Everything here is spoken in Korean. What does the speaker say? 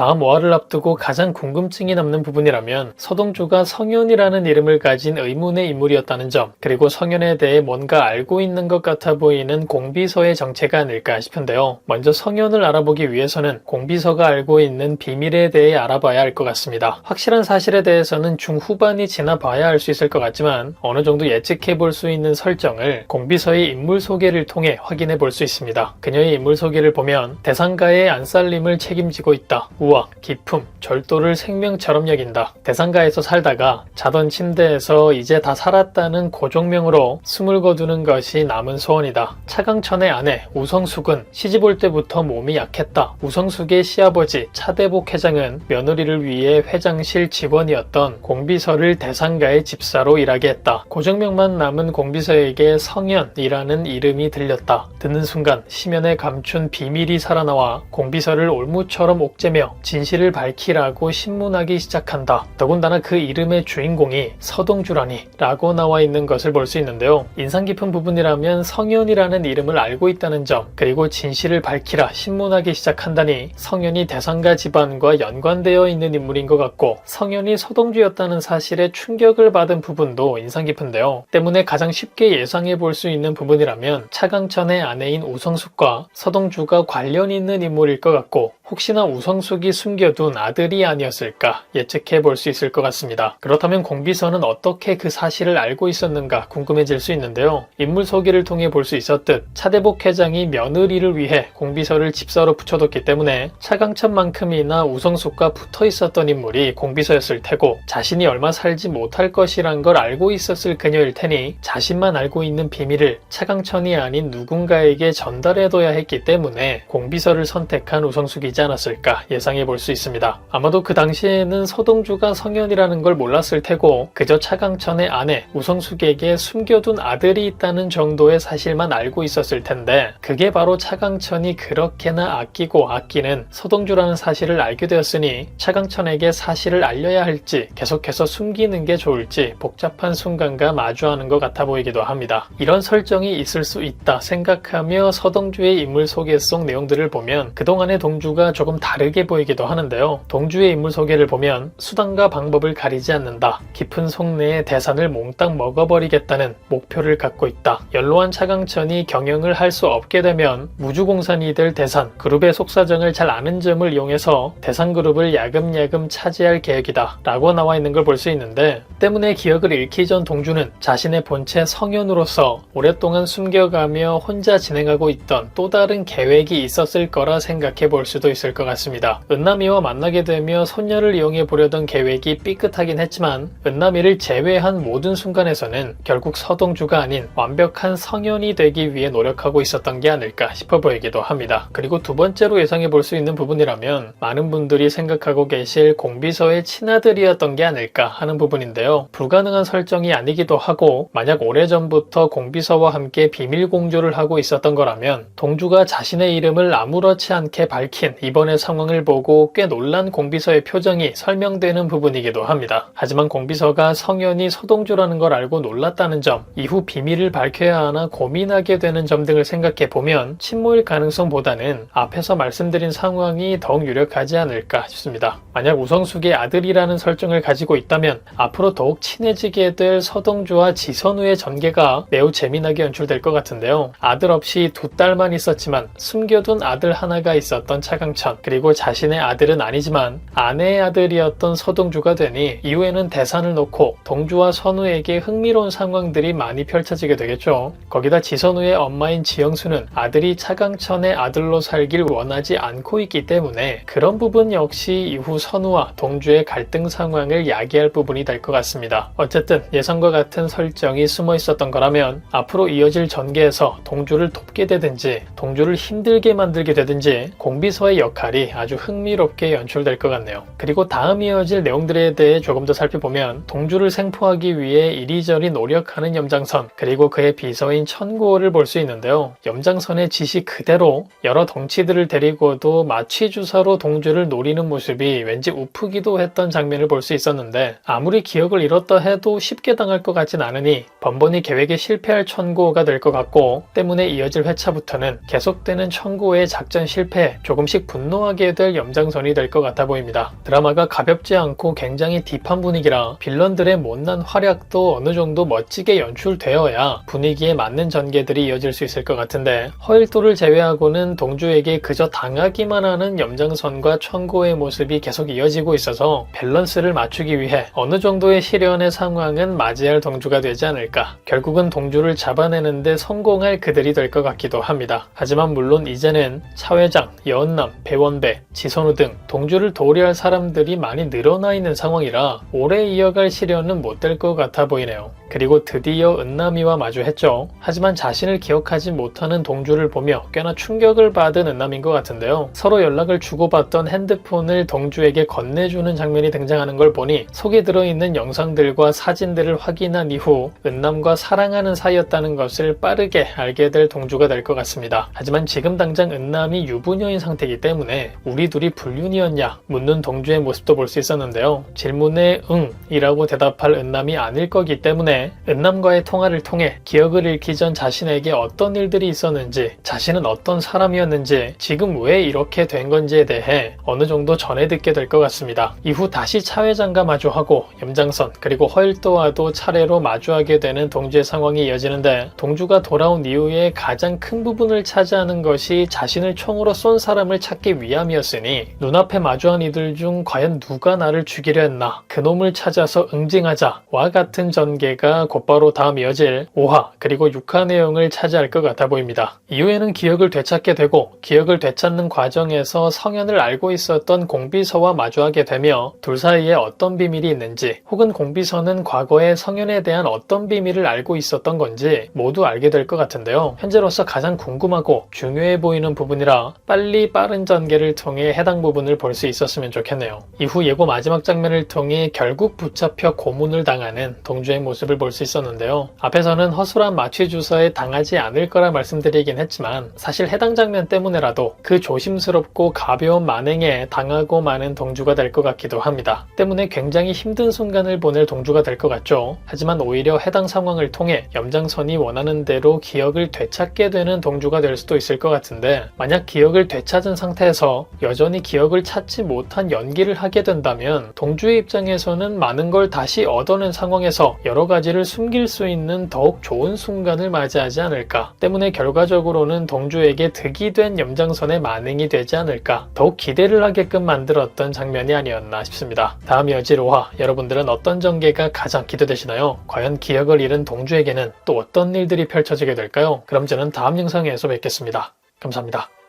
다음 오화를 앞두고 가장 궁금증이 남는 부분이라면 서동주가 성현이라는 이름을 가진 의문의 인물이었다는 점, 그리고 성현에 대해 뭔가 알고 있는 것 같아 보이는 공비서의 정체가 아닐까 싶은데요. 먼저 성현을 알아보기 위해서는 공비서가 알고 있는 비밀에 대해 알아봐야 할 것 같습니다. 확실한 사실에 대해서는 중후반이 지나 봐야 알수 있을 것 같지만 어느 정도 예측해 볼 수 있는 설정을 공비서의 인물 소개를 통해 확인해 볼 수 있습니다. 그녀의 인물 소개를 보면 대상가의 안살림을 책임지고 있다. 우악, 기품, 절도를 생명처럼 여긴다. 대상가에서 살다가 자던 침대에서 이제 다 살았다는 고종명으로 숨을 거두는 것이 남은 소원이다. 차강천의 아내 우성숙은 시집 올 때부터 몸이 약했다. 우성숙의 시아버지 차대복 회장은 며느리를 위해 회장실 직원이었던 공비서를 대상가의 집사로 일하게 했다. 고종명만 남은 공비서에게 성현이라는 이름이 들렸다. 듣는 순간 심연에 감춘 비밀이 살아나와 공비서를 올무처럼 옥죄며 진실을 밝히라고 신문하기 시작한다. 더군다나 그 이름의 주인공이 서동주라니 라고 나와 있는 것을 볼 수 있는데요. 인상 깊은 부분이라면 성현이라는 이름을 알고 있다는 점, 그리고 진실을 밝히라 신문하기 시작한다니 성현이 대상가 집안과 연관되어 있는 인물인 것 같고 성현이 서동주였다는 사실에 충격을 받은 부분도 인상 깊은데요. 때문에 가장 쉽게 예상해 볼 수 있는 부분이라면 차강천의 아내인 우성숙과 서동주가 관련 있는 인물일 것 같고 혹시나 우성숙 이 숨겨둔 아들이 아니었을까 예측해 볼 수 있을 것 같습니다. 그렇다면 공비서는 어떻게 그 사실을 알고 있었는가 궁금해질 수 있는데요. 인물 소개를 통해 볼 수 있었듯 차대복 회장이 며느리를 위해 공비서를 집사로 붙여뒀기 때문에 차강천만큼이나 우성숙과 붙어 있었던 인물이 공비서였을 테고 자신이 얼마 살지 못할 것이란 걸 알고 있었을 그녀일 테니 자신만 알고 있는 비밀을 차강천이 아닌 누군가에게 전달해둬야 했기 때문에 공비서를 선택한 우성숙이지 않았을까 예상 해 볼 수 있습니다. 아마도 그 당시에는 서동주가 성현이라는 걸 몰랐을 테고 그저 차강천의 아내 우성숙에게 숨겨둔 아들이 있다는 정도의 사실만 알고 있었을 텐데 그게 바로 차강천이 그렇게나 아끼고 아끼는 서동주라는 사실을 알게 되었으니 차강천에게 사실을 알려야 할지 계속해서 숨기는 게 좋을지 복잡한 순간과 마주하는 것 같아 보이기도 합니다. 이런 설정이 있을 수 있다 생각하며 서동주의 인물 소개 속 내용들을 보면 그동안의 동주가 조금 다르게 보 이기도 하는데요. 동주의 인물 소개를 보면 수단과 방법을 가리지 않는다. 깊은 속내의 대산을 몽땅 먹어버리겠다는 목표를 갖고 있다. 연로한 차강천이 경영을 할 수 없게 되면 무주공산이 될 대산 그룹의 속사정을 잘 아는 점을 이용해서 대산 그룹을 야금야금 차지할 계획이다. 라고 나와 있는 걸 볼 수 있는데 때문에 기억을 잃기 전 동주는 자신의 본체 성현으로서 오랫동안 숨겨가며 혼자 진행하고 있던 또 다른 계획이 있었을 거라 생각해 볼 수도 있을 것 같습니다. 은남이와 만나게 되며 소녀를 이용해 보려던 계획이 삐끗하긴 했지만 은남이를 제외한 모든 순간에서는 결국 서동주가 아닌 완벽한 성현이 되기 위해 노력하고 있었던 게 아닐까 싶어 보이기도 합니다. 그리고 두 번째로 예상해 볼 수 있는 부분이라면 많은 분들이 생각하고 계실 공비서의 친아들이었던 게 아닐까 하는 부분인데요. 불가능한 설정이 아니기도 하고 만약 오래전부터 공비서와 함께 비밀 공조를 하고 있었던 거라면 동주가 자신의 이름을 아무렇지 않게 밝힌 이번의 상황을 보고 꽤 놀란 공비서의 표정이 설명되는 부분이기도 합니다. 하지만 공비서가 성현이 서동주라는 걸 알고 놀랐다는 점, 이후 비밀을 밝혀야 하나 고민하게 되는 점 등을 생각해 보면 친모일 가능성보다는 앞에서 말씀드린 상황이 더욱 유력하지 않을까 싶습니다. 만약 우성숙의 아들이라는 설정을 가지고 있다면 앞으로 더욱 친해지게 될 서동주와 지선우의 전개가 매우 재미나게 연출될 것 같은데요. 아들 없이 두 딸만 있었지만 숨겨둔 아들 하나가 있었던 차강천 그리고 자신 의 아들은 아니지만 아내의 아들이었던 서동주가 되니 이후에는 대산을 놓고 동주와 선우에게 흥미로운 상황들이 많이 펼쳐지게 되겠죠. 거기다 지선우의 엄마인 지영수는 아들이 차강천의 아들로 살길 원하지 않고 있기 때문에 그런 부분 역시 이후 선우와 동주의 갈등 상황을 야기할 부분이 될 것 같습니다. 어쨌든 예상과 같은 설정이 숨어 있었던 거라면 앞으로 이어질 전개에서 동주를 돕게 되든지 동주를 힘들게 만들게 되든지 공비서의 역할이 아주 흥 미롭게 연출될 것 같네요. 그리고 다음 이어질 내용들에 대해 조금 더 살펴보면 동주를 생포하기 위해 이리저리 노력하는 염장선 그리고 그의 비서인 천고를 볼 수 있는데요. 염장선의 지시 그대로 여러 덩치들을 데리고도 마취 주사로 동주를 노리는 모습이 왠지 우프기도 했던 장면을 볼 수 있었는데 아무리 기억을 잃었다 해도 쉽게 당할 것 같진 않으니 번번이 계획에 실패할 천고가 될 것 같고 때문에 이어질 회차부터는 계속되는 천고의 작전 실패에 조금씩 분노하게 될 염 염장선이 될 것 같아 보입니다. 드라마가 가볍지 않고 굉장히 딥한 분위기라 빌런들의 못난 활약도 어느 정도 멋지게 연출되어야 분위기에 맞는 전개들이 이어질 수 있을 것 같은데 허일도를 제외하고는 동주에게 그저 당하기만 하는 염장선과 천고의 모습이 계속 이어지고 있어서 밸런스를 맞추기 위해 어느 정도의 시련의 상황은 맞이할 동주가 되지 않을까. 결국은 동주를 잡아내는데 성공할 그들이 될 것 같기도 합니다. 하지만 물론 이제는 차회장, 여은남, 배원배, 지 선우 등 동주를 도리할 사람들이 많이 늘어나 있는 상황이라 오래 이어갈 시련은 못 될 것 같아 보이네요. 그리고 드디어 은남이와 마주했죠. 하지만 자신을 기억하지 못하는 동주를 보며 꽤나 충격을 받은 은남인 것 같은데요. 서로 연락을 주고받던 핸드폰을 동주에게 건네주는 장면이 등장하는 걸 보니 속에 들어있는 영상들과 사진들을 확인한 이후 은남과 사랑하는 사이였다는 것을 빠르게 알게 될 동주가 될 것 같습니다. 하지만 지금 당장 은남이 유부녀인 상태이기 때문에 우리 둘이 불륜이었냐 묻는 동주의 모습도 볼 수 있었는데요. 질문에 응이라고 대답할 은남이 아닐 거기 때문에 은남과의 통화를 통해 기억을 잃기 전 자신에게 어떤 일들이 있었는지, 자신은 어떤 사람이었는지, 지금 왜 이렇게 된 건지에 대해 어느 정도 전해 듣게 될 것 같습니다. 이후 다시 차 회장과 마주하고 염장선 그리고 허일도와도 차례로 마주하게 되는 동주의 상황이 이어지는데 동주가 돌아온 이후에 가장 큰 부분을 차지하는 것이 자신을 총으로 쏜 사람을 찾기 위함이었으니 눈앞에 마주한 이들 중 과연 누가 나를 죽이려 했나 그놈을 찾아서 응징하자와 같은 전개가 곧바로 다음 이어질 5화 그리고 6화 내용을 차지할 것 같아 보입니다. 이후에는 기억을 되찾게 되고 기억을 되찾는 과정에서 성현을 알고 있었던 공비서와 마주하게 되며 둘 사이에 어떤 비밀이 있는지 혹은 공비서는 과거에 성현에 대한 어떤 비밀을 알고 있었던 건지 모두 알게 될 것 같은데요. 현재로서 가장 궁금하고 중요해 보이는 부분이라 빨리 빠른 전개를 통해 해당 부분을 볼 수 있었으면 좋겠네요. 이후 예고 마지막 장면을 통해 결국 붙잡혀 고문을 당하는 동주의 모습을 볼 수 있었는데요. 앞에서는 허술한 마취 주사에 당하지 않을 거라 말씀드리긴 했지만 사실 해당 장면 때문에라도 그 조심스럽고 가벼운 만행에 당하고 마는 동주가 될 것 같기도 합니다. 때문에 굉장히 힘든 순간을 보낼 동주가 될 것 같죠. 하지만 오히려 해당 상황을 통해 염장선이 원하는 대로 기억을 되찾게 되는 동주가 될 수도 있을 것 같은데 만약 기억을 되찾은 상태에서 여전히 기억을 찾지 못한 연기를 하게 된다면 동주의 입장에서는 많은 걸 다시 얻어낸 상황에서 여러 가지 를 숨길 수 있는 더욱 좋은 순간을 맞이하지 않을까 때문에 결과적으로는 동주에게 득이 된 염장선의 만행이 되지 않을까 더욱 기대를 하게끔 만들었던 장면이 아니었나 싶습니다. 다음 여질 5화 여러분들은 어떤 전개가 가장 기대되시나요? 과연 기억을 잃은 동주에게는 또 어떤 일들이 펼쳐지게 될까요? 그럼 저는 다음 영상에서 뵙겠습니다. 감사합니다.